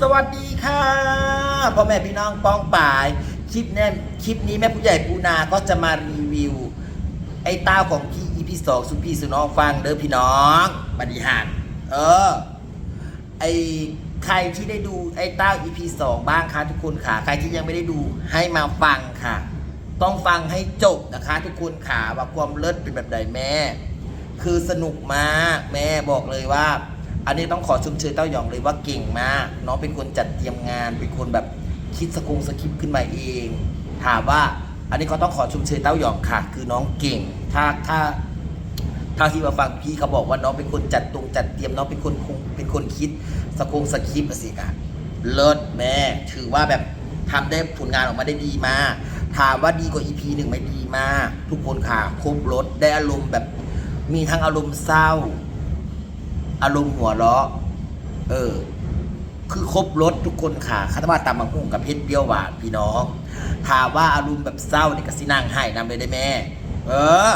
สวัสดีค่ะพ่อแม่พี่น้องป้องป่าย คลิปเนี้ยคลิปนี้แม่ผู้ใหญ่ปูนาก็จะมารีวิว ไอ้เต้าของพี่อีพีสองสุพี่สุน้องฟังเด้อพี่น้องบริหารเออ ไอใครที่ได้ดูไอ้เต้า EP สองบ้างคะทุกคนค่ะ ใครที่ยังไม่ได้ดูให้มาฟังค่ะ ต้องฟังให้จบนะคะ ทุกคนค่ะว่าความเลิศเป็นแบบใดแม่ คือสนุกมากแม่บอกเลยว่า อันนี้ต้องขอชมเชยเต้าหยองเลยว่าเก่งมากน้องเป็นคนจัดเตรียมงาน เป็นคนแบบคิดสกงสคริปต์ขึ้นมาเอง ถามว่าอันนี้เขาต้องขอชมเชยเต้าหยองค่ะ คือน้องเก่ง ถ้าถ้าถ้าที่มาฟังพี่เขาบอกว่าน้องเป็นคนจัดตรงจัดเตรียมน้องเป็นคนคงเป็นคนคิดสกงสคริปต์อะสิค่ะเลิศแม่ถือว่าแบบทำได้ผลงานออกมาได้ดีมากถามว่าดีกว่า EP หนึ่งไหมดีมาก ทุกคนค่ะครบรถได้อารมณ์แบบมีทั้งอารมณ์เศร้า อารมณ์หัวเราะเออ คือครบรถทุกคนค่ะคาตามาตามมังคุงกับเพชรเปรี้ยวหวานพี่น้องถามว่าอารมณ์แบบเศร้าเนี่ยก็สินั่งให้นำเลยได้แม่ เออ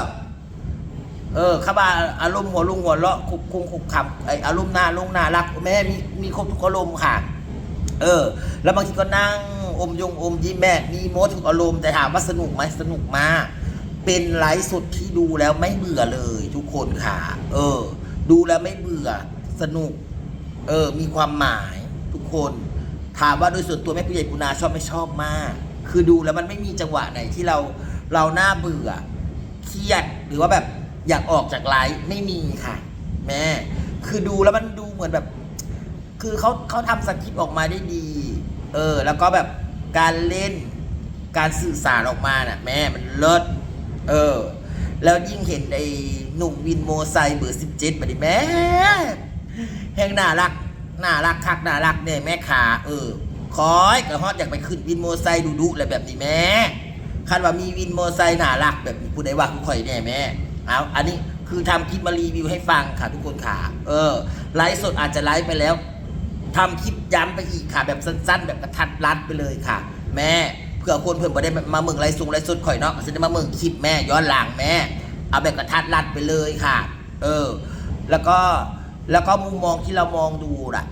เออข้าบาอารมณ์หัวลุงหัวเลาะคุกคุงคุกคำไออารมณ์หน้าลงหน้ารักแม่มีมีครบทุกอารมณ์ค่ะ เออ แล้วบางทีก็นั่งอมยงอมยิ้มแม่มีโมทุกอารมณ์แต่ถามว่าสนุกไหมสนุกมากเป็นไลฟ์สดที่ดูแล้วไม่เบื่อเลยทุกคนค่ะ เออ ดูแล้วไม่เบื่อสนุก เออ มีความหมายทุกคน ถามว่าโดยส่วนตัวแม่ผู้ใหญ่ปุนาชอบไม่ชอบมาก คือดูแล้วมันไม่มีจังหวะไหนที่เราเราหน้าเบื่อเครียดหรือว่าแบบอยากออกจากไลฟ์ไม่มีค่ะ แม่ คือดูแล้วมันดูเหมือนแบบ คือเขาเขาทำสคริปต์ออกมาได้ดี เออ แล้วก็แบบการเล่นการสื่อสารออกมาน่ะ แม่มันเลิศเออ แล้วยิ่งเห็นไอ้หนุ่มวินโมไซเบอร์สิบเจ็ดมาดิแม่แห่งน่ารักน่ารักคักน่ารักเนี่ยแม่ขาเออคอยกระฮอดอยากไปขึ้นวินโมไซดูดุอะไรแบบนี้แม่คาดว่ามีวินโมไซน่ารักแบบนี้ผู้ใดว่าผู้ข่อยแน่แม่เอาอันนี้คือทำคลิปมารีวิวให้ฟังค่ะทุกคนค่ะ เออไลฟ์สดอาจจะไลฟ์ไปแล้วทำคลิปย้ำไปอีกค่ะ แบบสั้น ๆ แบบกระทัดรัดไปเลยค่ะ แม่ เผื่อคนเพื่อนบ่ได้มาเมืองไรซุงไรสุดข่อยเนาะจะได้มาเมืองคลิปแม่ย้อนหลังแม่ เอาแบบกระทัดรัดไปเลยค่ะ เออ แล้วก็แล้วก็มุมมองที่เรามองดูน่ะ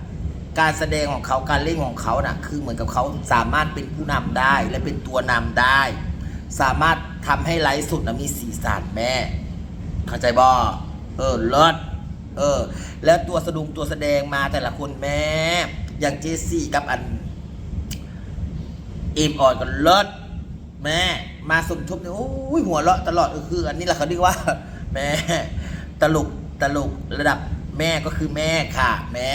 การแสดงของเขาการเล่นของเขาน่ะ คือเหมือนกับเขาสามารถเป็นผู้นำได้และเป็นตัวนำได้ สามารถทำให้ไลฟ์สดนะมีสีสันแม่ เข้าใจบ่เออเลิศเออ แล้วตัวสะดุงตัวแสดงมาแต่ละคนแม่ อย่างเจสซี่กับอัน อิ่มอ่อนก็เลิศแม่ มาสมทบเนี่ยโอ้ยหัวเราะตลอดคือ อันนี้แหละเขาเรียกว่า แม่ตลกตลกระดับแม่ก็คือแม่ค่ะ แม่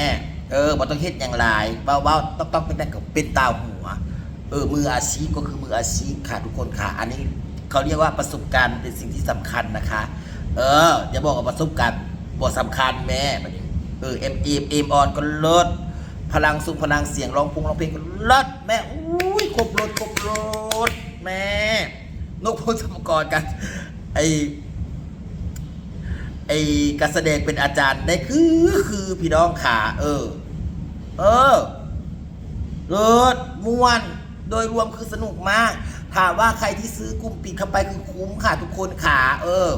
เออบ่ต้องเฮ็ดอย่างไรเบาๆต้องต้องเป็นแต่กับเป็นตาหัว เออมืออาชีพก็คือมืออาชีพค่ะทุกคนค่ะ อันนี้เขาเรียกว่าประสบการณ์เป็นสิ่งที่สำคัญนะคะ เอออย่าบอกว่าประสบการณ์บ่สำคัญแม่เออเอ็มเอ็มเอ็มออนก็เลิศพลังสูงพลังเสียงร้องพุงร้องเพลงก็เลิศแม่อุ้ ครบรถครบรถแม่ นกพงศกรกัน ไอไอการแสดงเป็นอาจารย์ได้คือคือพี่น้องขาเออ เออเลิศม่วน โดยรวมคือสนุกมาก ถามว่าใครที่ซื้อกลุ่มปิดเข้าไปคือคุ้มค่ะทุกคนขาเออ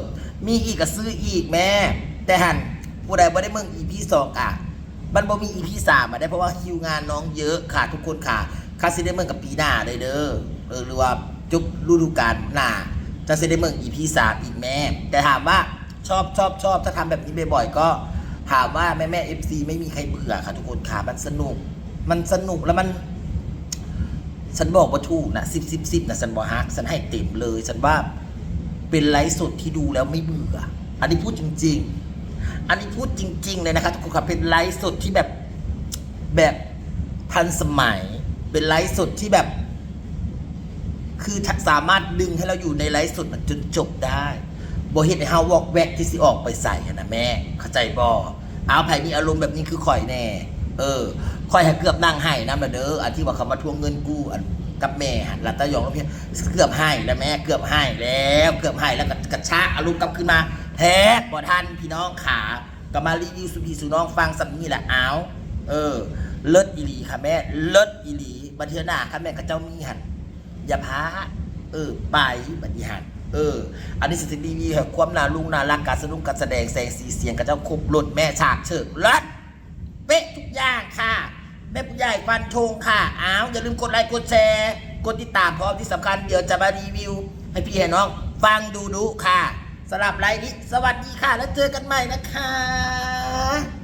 มีอีกก็ซื้ออีกแม่ แต่หันผู้ใดบ่ได้เมือง EP สองอะมันบ่มี EP สามมาได้เพราะว่าคิวงานน้องเยอะค่ะทุกคนค่ะ คาสิได้เมืองกับปีหน้าเลยเด้อเออหรือว่าจุบฤดูกาลหน้าจะสิได้เมือง EP สามอีกแม่แต่ถามว่าชอบชอบชอบถ้าทำแบบนี้บ่อยๆก็ ถามว่าแม่แม่ FC ไม่มีใครเบื่อค่ะทุกคนค่ะมันสนุก มันสนุกแล้วมัน ฉันบอกว่าถูกนะสิบสิบสิบนะฉันบอกฮะฉันให้เต็มเลย ฉันว่าเป็นไลฟ์สดที่ดูแล้วไม่เบื่อ อันนี้พูดจริง ๆ อันนี้พูดจริง ๆ เลยนะคะทุกคนครับเป็นไลฟ์สดที่แบบแบบทันสมัย เป็นไลฟ์สดที่แบบ คือสามารถดึงให้เราอยู่ในไลฟ์สดจนจบได้บอเฮ็ดให้เฮาวอกแวกที่สิออกไปใส่นะแม่ เข้าใจบอเอาไผมีอารมณ์แบบนี้คือข่อยแน่ เออข่อยให้เกือบนั่งให้น้ำละเด้ออันที่ว่าเขามาทวงเงินกู้อันกับแม่หลัตตายองแล้วเพียเกือบให้แล้วแม่เกือบให้แล้ว เกือบให้แล้วก็กระชากอารมณ์กลับขึ้นมา แท้บ่ทันพี่น้องขาก็มารีวิวสุพีสุน้องฟังสัมนี่แหละเอาเออ เลิศอีหลีค่ะแม่ เลิศอีหลีบันเทือหน้าค่ะแม่กับเจ้ามีหันอย่าพาเออ ไปบัดนี้หันเออ อันนี้สถิติวีแห่งความน่าลุงน่ารักการสนุกการแสดงแสงสีเสียงกับเจ้าครบรถแม่ฉากเฉิกรัดเป๊ะทุกอย่างค่ะ แม่ผู้ใหญ่ฟันธงค่ะอ้าวอย่าลืมกดไลค์กดแชร์กดติดตามพร้อมที่สำคัญเดี๋ยวจะมารีวิว ให้พี่ให้น้อง ฟังดูดูค่ะสำหรับไลฟ์นี้สวัสดีค่ะ แล้วเจอกันใหม่นะคะ